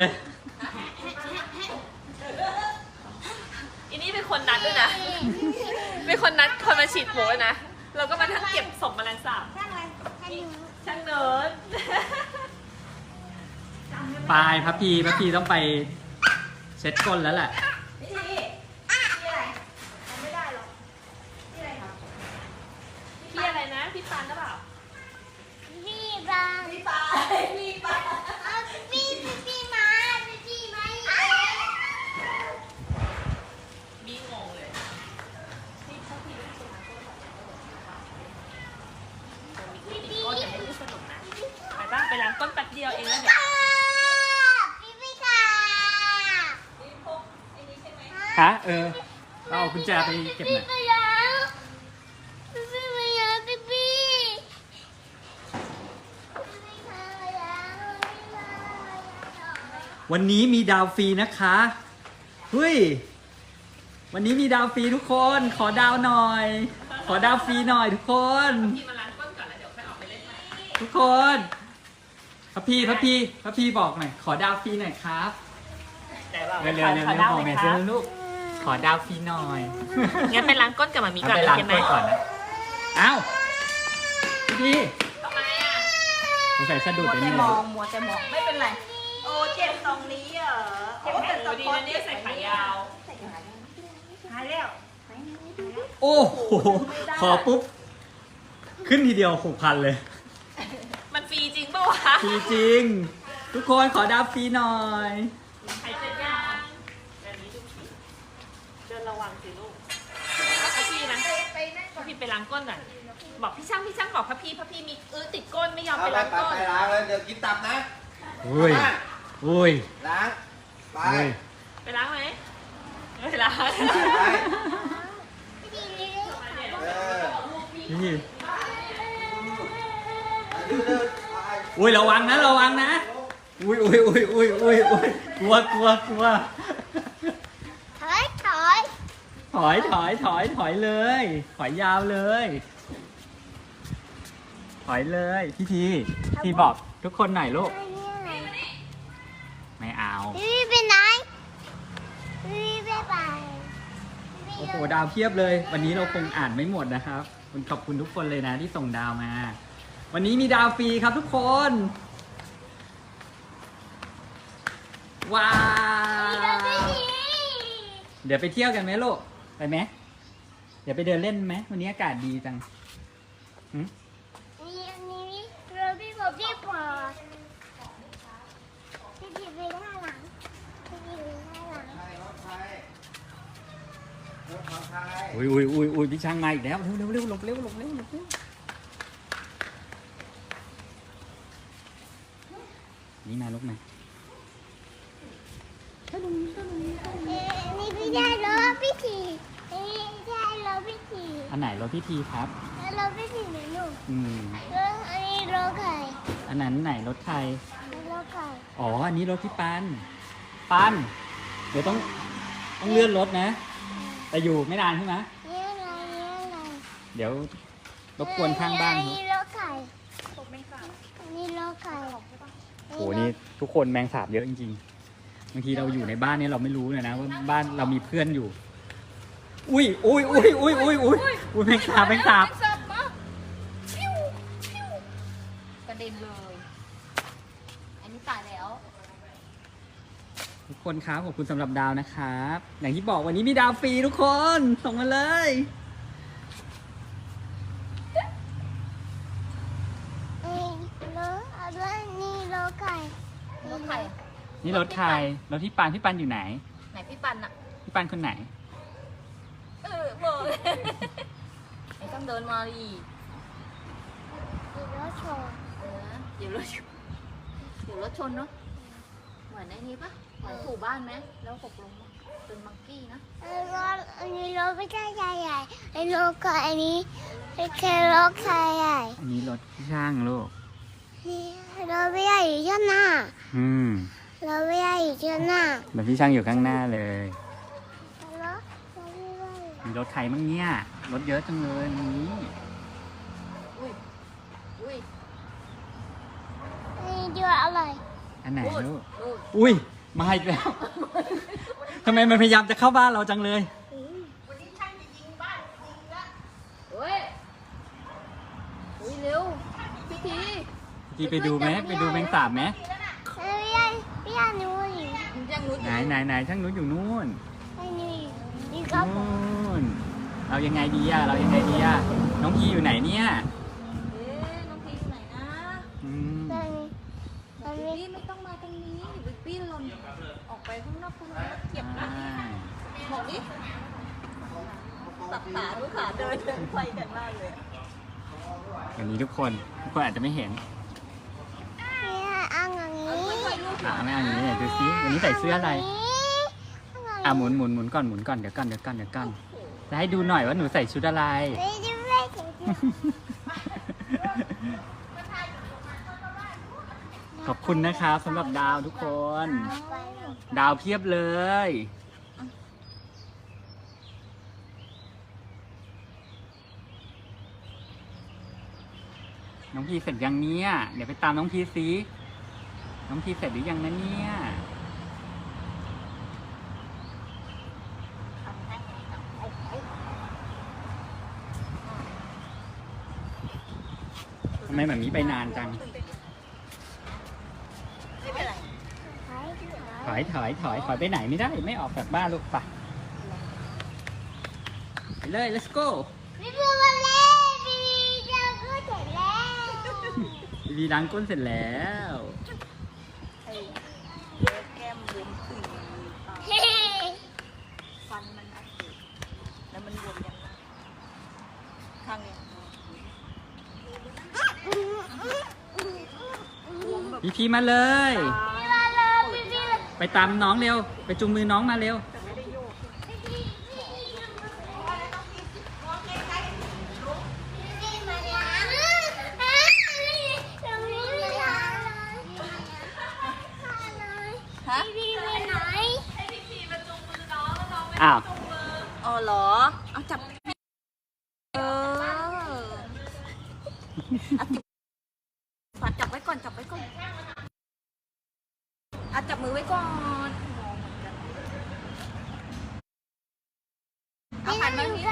อันนี้เป็นคนนัดด้วยนะ เป็นคนนัดคนมาฉีดหมูนะ เราก็มาทั้งเก็บศพแมลงสาบช่างอะไรช่างหนูช่างเนิร์ดปลายพระพีพระพีต้องไปเช็ดก้นแล้วแหละพี่ทีนี่อะไรทำไม่ได้หรอกนี่อะไรครับพี่อะไรนะ พี่ปานหรือเปล่า พี่บางพี่ปาพี่ปาพี่พี่พี่มาพี่พี่มาอีกแล้ว บี้งงเลยพี่ชอบพี่เล่นสุนัขก็แบบมีติดก้นอย่าให้ลูกสนุกนะ ไปบ้างไปล้างก้นแป๊บเดียวเองแล้วเดี๋ยวพี่พี่ค่ะฮะเออเอากุญแจไปเก็บหน่อยพี่ไปแล้วพี่พี่ไปแล้วพี่พี่พี่ค่ะแล้วพี่มาแล้ววันนี้มีดาวฟรีนะคะเฮ้ยวันนี้มีดาวฟรีทุกคน ขอดาวหน่อย ขอดาวฟรีหน่อยทุกคนพี่มาล้างก้นก่อนแล้วเดี๋ยวค่อยออกไปเล่นใหม่ทุกคน พระพีพระพีพระพีบอกหน่อยขอดาวฟรีหน่อยครับแต่ว่าเร็วเร็วเร็วขอเร็วดาวบอกไหมแม่คเร็รับวลูกขอดาวฟรีหน่อยงั้นไปล้างก้นกับมามีเอาก่อนไปโอล้างเคไหมก้นก่อนนะเอ้าพี่พีทำไมอะสงสัยสะดุดมัวไปแต่นี่มองมัวแต่มองไม่เป็นไร โอ้เจ็บตรงนี้เหรอเจ็บแขนดูดีนะเนี่ยใส่ขายาวหายแล้วโอ้โหขอปุ๊บ ขึ้นทีเดียวหกพันเลย มันฟรีจริงปะ วะฟรีจริง ทุกคนขอดาวฟรีหน่อยใครเจ็บยาวแบบนี้ดูผิวเดินระวังสิลูกพระพี่นะพระพี่ไปล้างก้นหน่อยบอกพี่ช่างพี่ช่างบอกพระพี่พระพี่มีเออติดก้นไม่ยอมเอาไปไปล้างไปก้น ไปล้างเลยเดี๋ยวกินตับนะอุ้ย อุ้ย ล้าง ไปอุ้ย ไปล้างไหมไม่ไปล้าง ไปไป พี่ดีนี่ เออ นี่ เดินเดินไป อุ้ยระวังนะระวังนะ อุ้ยอุ้ยอุ้ยอุ้ยอุ้ยอุ้ยกลัวกลัวกลัวถอยถอยถอยถอยถอยถอยเลย ถอยยาวเลย ถอยเลยพี่ทีพี่บอกทุกคนหน่อยลูก ไม่เอา พี่ไปไหนพี่ไปไปโอ้โหดาวเพียบเลย วันนี้เราคงอ่านไม่หมดนะครับคุณขอบคุณทุกคนเลยนะที่ส่งดาวมา วันนี้มีดาวฟรีครับทุกคน ว้าว เดี๋ยวไปเที่ยวกันไหมลูก ไปไหม เดี๋ยวไปเดินเล่นไหม วันนี้อากาศดีจังหึนี่นี่เราพี่บอกพี่ปอดพี่ดีไปด้านหลังพี่ดีไปด้านหลังใช่รถไฟรถของไทยอุ้ยอุ้ยอุ้ยอุ้ยพี่ช่างมาอีกแล้ว เร็วเร็วเร็วหลบเร็วหลบเร็วหลบเร็ว นี่มาลูกมาเอ๊ะนี่พี่ได้รถพี่ทีนี่ได้รถพี่ทีอันไหนรถพี่ทีครับแล้วรถพี่ทีไหนหนูอืมรถอันนี้รถใครอันนั้นไหนรถใครรถใครอ๋ออันนี้รถพี่ปันปันเดี๋ยวต้องต้องเลื่อนรถนะ แต่อยู่ไม่นานใช่ไหมนี่อะไรนี่อะไรเดี๋ยวรบกวนข้างบ้านอัเขานี่รถใครอันนี้รถใคร โหนี่ทุกคนแมงสาบเยอะจริงๆบางทีเราอยู่ในบ้านเนี่ยเราไม่รู้เลยนะว่าบ้านเรามีเพื่อนอยู่ อุ้ยอุ้ยอุ้ยอุ้ยอุ้ยอุ้ยอุ้ยแมงสาบแมงสาบกระเด็นเลย อันนี้ตายแล้ว ทุกคนครับขอบคุณสำหรับดาวนะครับ อย่างที่บอกวันนี้มีดาวฟรีทุกคนส่งมาเลย นี่รถอะไรนี่รถใคร ร ถใครนี่รถใครรถพี่ปันพี่ปันอยู่ไหน ไหนพี่ปันอะพี่ปันคนไหน เออเบอร์ไอ้ต้องเดินมาดินี่รถชนเออเดี๋ยวรถชนเดี๋ยวรถชนเนาะเหมือนไอ้นี้ปะเหมือนถูบ้านไหมแล้วตกลงมาเป็นมังกี้นะเออรถอันนี้รถไม่ใช่ใหญ่ใหญ่ไอ้รถใครอันนี้เป็นแค่รถใครใหญ่อันนี้รถพี่ช่างลูก นี่รถไม่ใหญ่อยู่ข้างหน้า อืมรถไม่ใหญ่อยู่ข้างหน้ารถพี่ช่างอยู่ข้างหน้าเลยรถรถไม่ใหญ่มีรถใครบ้างเนี่ย รถเยอะจังเลยวันนี้อุ้ยอุ้ยนี่เดืออะไรอันไหนนู่นลูกนู่นอุ้ยมาอีกแล้วทำไมมันพยายามจะเข้าบ้านเราจังเลยเฮ้ยอุ้ยเร็วพี่ที ทีไปดูไหมไปดูแมงสาบไหมเอ้ยพี่ยาพี่ยาหนูอยู่ยังรู้ไหนไหนไหนช่างนุ้ยอยู่นู่นไอ้นี่นี่ครับผมนู่นเรายังไงดีอะเรายังไงดีอะน้องพีอยู่ไหนเนี่ยเอ๊ะน้องพีอยู่ไหนนะอืมตอนนี้ตอนนี้พี่ไม่ต้องมาตรงนี้บิ๊กปี้หล่นออกไปข้างนอกข้างนอกเก็บนะใช่บอกดิตับขาดูขาเดินเดินไปกันมากเลยวันนี้ทุกคนทุกคนอาจจะไม่เห็น เนี่ยอ่างอย่างนี้ อ่าไม่เอาอย่างนี้เนี่ยดูซิวันนี้ใส่เสื้ออะไร อะหมุนหมุนหมุนก่อนหมุนก่อนเดี๋ยวก่อนเดี๋ยวก่อนเดี๋ยวก่อนจะให้ดูหน่อยว่าหนูใส่ชุดอะไร ขอบคุณนะครับสำหรับดาวทุกคน ดาวเพียบเลย น้องพีเสร็จยังเนี่ยเดี๋ยวไปตามน้องพีสิ น้องพีเสร็จหรือยังนะเนี่ยทำไมแบบนี้ไปนานจังไม่เป็นไรไปถอยถอยถอยถอยไปไหนไม่ได้ ไม่ออกจากบ้านลูกไปไปเลย let's go พี่บัวมาเลยพี่จะก็เสร็จแล้ววีล้างก้นเสร็จแล้ว ไอ้เล็บแก้มบวมขึ้นตา เฮ้ ฟันมันอักเสบแล้วมันบวมยังไงข้างเนี้ยบวมแบบ พี่พีมาเลย พี่มาเลยพี่พี่เลยไปตามน้องเร็ว ไปจูงมือน้องมาเร็วพี่มาล้างตรงนี้มาล้างเลยฮะ พี่ไปไหนอ้าว อ๋อเหรอ เอาจับ เออเอาจับฝา กจับไว้ก่อนจับไว้ก่อนเอาจับมือไว้ก่อนเอาหันมานี้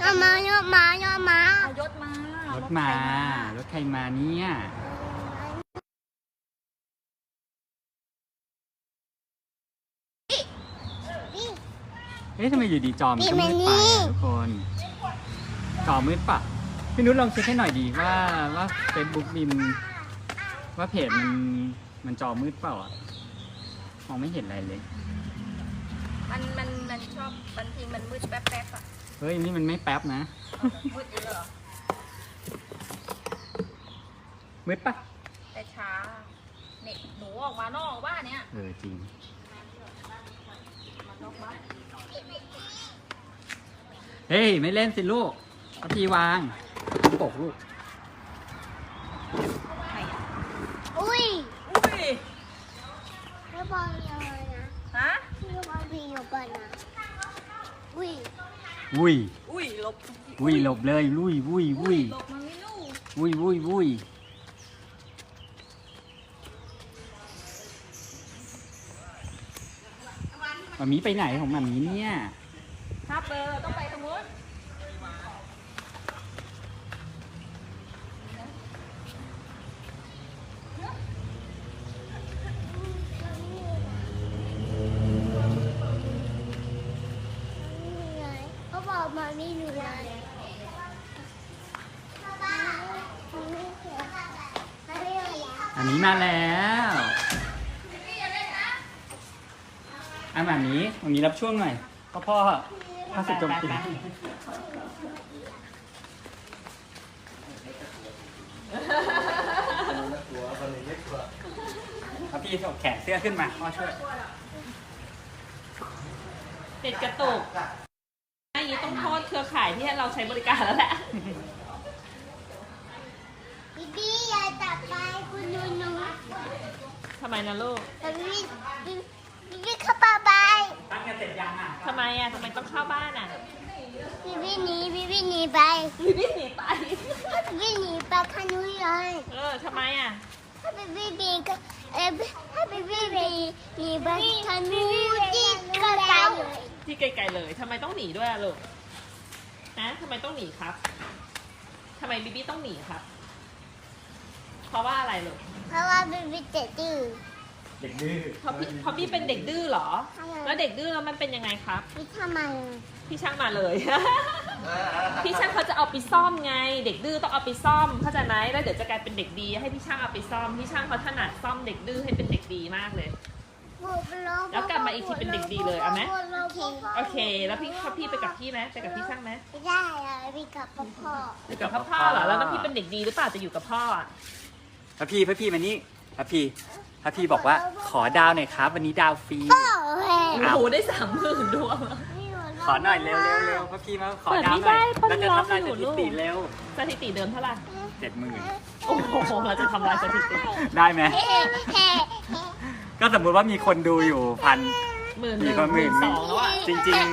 ยอมายอมมายอมมาเอายศมารรถมารถใครมาเนี่ยเอ๊ะทำไมอยู่ดีจอมนก็มืดไปอะทุกคน จอมืดปะ พี่นุชลองเช็คให้หน่อยดีว่าว่าเฟซบุ๊กบิมว่าเพจมันมันจอมืดเปล่าอะมองไม่เห็นอะไรเลย มันมันมันชอบบางทีมันมืดแป๊บๆอะเฮ้ยนี่มันไม่แป๊บนะ มืดเยอะเหรอ มืดปะแต่ช้า เน็ตหนูออกมานอกบ้านเนี้ยเออจริงเฮ้ย ไม่เล่นสิลูกเอาทีวาง ปกลูกอุ้ยอุ้ยแล้วบอลยังไงนะฮะพี่บอลพี่อยู่ก่อนนะอุ้ยวุ้ยอุ้ยหลบวุ้ยหลบเลยวุ้ยวุ้ยวุ้ยหลบมันไม่รู้วุ้ยวุ้ยวุ้ยมามีไปไหนของมามีเนี่ยถ้าเบอร์ต้องไปตรงนู้น อันนี้มาแล้วอะมามีมามีรับช่วงหน่อยพ่อพ่อพ่อสุดจมตีเอาพี่ส่งแขนเสื้อขึ้นมาพ่อช่วยติดกระตุกอย่างนี้ต้องโทษเครือข่ายที่ให้เราใช้บริการแล้วแหละ พี่พี่อย่าจับไปคุณนูนูทำ ไมนะลูกแต่พี่พี่พี่เข้าไปไปตั้งกันเสร็จยังอะทำไมอะทำไมต้องเข้าบ้านอะพี่พี่หนีพี่พี่หนีไปพี่พี่หนีไปพี่หนีไปขนุนเลยเออทำไมอะ Happy baby ก็เอ่อ Happy baby มีบัตรธนูที่กระจายเลยที่ไกลๆเลยทำไมต้องหนีด้วยอะลูกนะทำไมต้องหนีครับทำไมบีบี้ต้องหนีครับ เพราะว่าอะไรลูกเพราะว่าบีบีเจ็ดดื้อเด็กดื้อเพราะพี่เพราะพี่เป็นเด็กดื้อเหรอ แล้วเด็กดื้อแล้วมันเป็นยังไงครับ พี่ทำไมพี่ช่างมาเลย พี่ช่างเขาจะเอาไปซ่อมไง เด็กดื้อต้องเอาไปซ่อมเข้าใจไหมแล้วเดี๋ยวจะกลายเป็นเด็กดี ให้พี่ช่างเอาไปซ่อม พี่ช่างเขาถนัดซ่อมเด็กดื้อให้เป็นเด็กดีมากเลย แล้วกลับมาอีกทีเป็นเด็กดีเลยเอาไหมโอเคโอเคแล้วพี่พ่อพี่ไปกับพี่ไหมไปกับพี่ช่างไหมไม่ได้อะพี่กับพ่อไปกับพ่อพ่อเหรอแล้วน้องพี่เป็นเด็กดีหรือเปล่าจะอยู่กับพ่ออะพ ระพี่พระพี่มานี่พระพี่พระพี่บอกว่าขอดาวหน่อยครับ วันนี้ดาวฟรีพ่อเฮ้ยโอ้โหได้สามหมื่นดวงขอหน่อยเร็วเร็วเร็วพระพี่มาขอเปิดดาวไม่หน่อยได้เราจะทำลายเปิสดไม่ถิได้ติเร็วสถิติเดิมเท่าไหร่เจ็ดหมื่นโอ้โหเราจะทำลายสถิติได้ไหมเฮ้เฮ้ก็สมมุติว่ามีคนดูอยู่พัน หมื่นหนึ่งมีคนหหมื่มื่นนสองแล้วอะ จริง ๆ